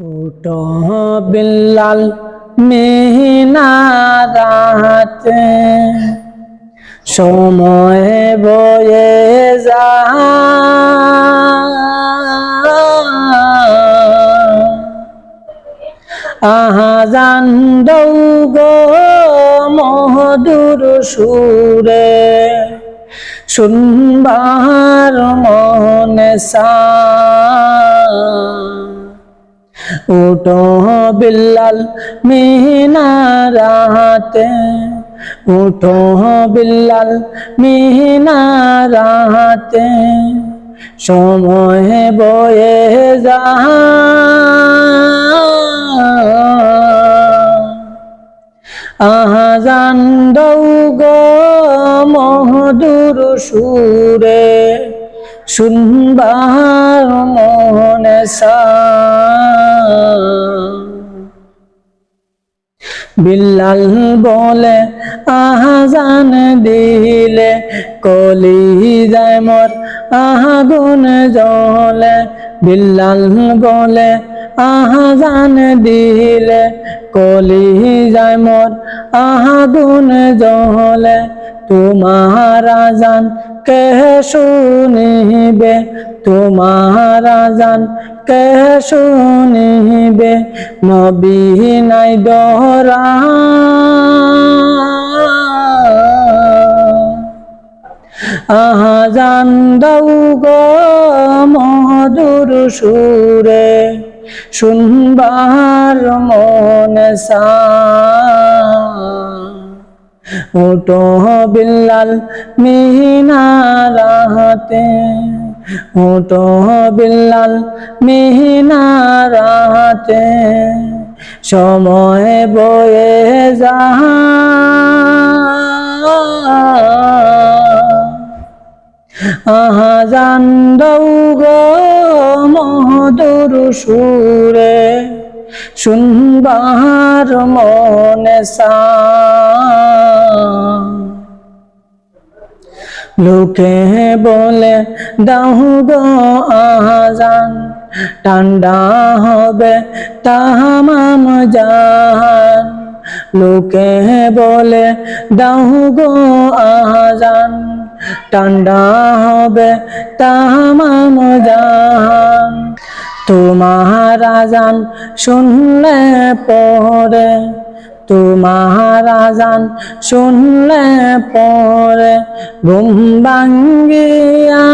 উটো বিল্লাল মেহনারাতে সময় বয়ে যা আহাজান দৌগো মধুর সুরে। শুনবার মনে সা উঠো বিল্লাল মিনারাতে উঠো বিল্লাল মিনারাতে সময় বয়ে যা আহাজান দৌগ মধুর সুরে। শুনবার মনে সা বিল্লাল বলে, আহাজান দিলে কলি যায় মর, আহাগুন জলে বিল্লাল বলে, আহাজান দিলে কলি যায় মোর আহাগুন জলে তোমার আজান কে শুনিবে? তোমার আজান কে শুনিবে? নবী নাই দরা আহাজান দৌ গো মধুর সুরে, শুনবার মনে সা ওটো বিল্লাল মিনারাতে ওটো বিল্লাল মিনারাতে সময় বয়ে যা আহাজান দৌগ মধুর সুরে। শুনবার মনে সা লোকে বলে দাহু গো আহাজান ঠান্ডা হবে তাহামাম জাহান। লোকে বলে দাহু গো আহাজান ঠান্ডা হবে তাহামাম জাহান। তোমার আজান শুনলে পরে তোমার আজান শুনলে পরে ঘুম ভাঙ্গিয়া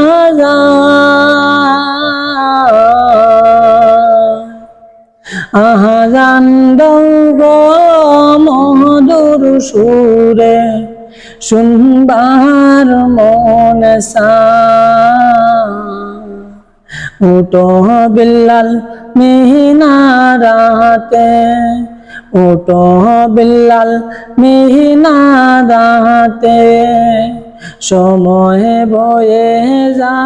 আহাজান দৌগ মধুর সুরে, শুনবার মনে সা উটো বিল্লাল মিনারাতে উটো বিল্লাল মিনারাতে সময় বয়ে যা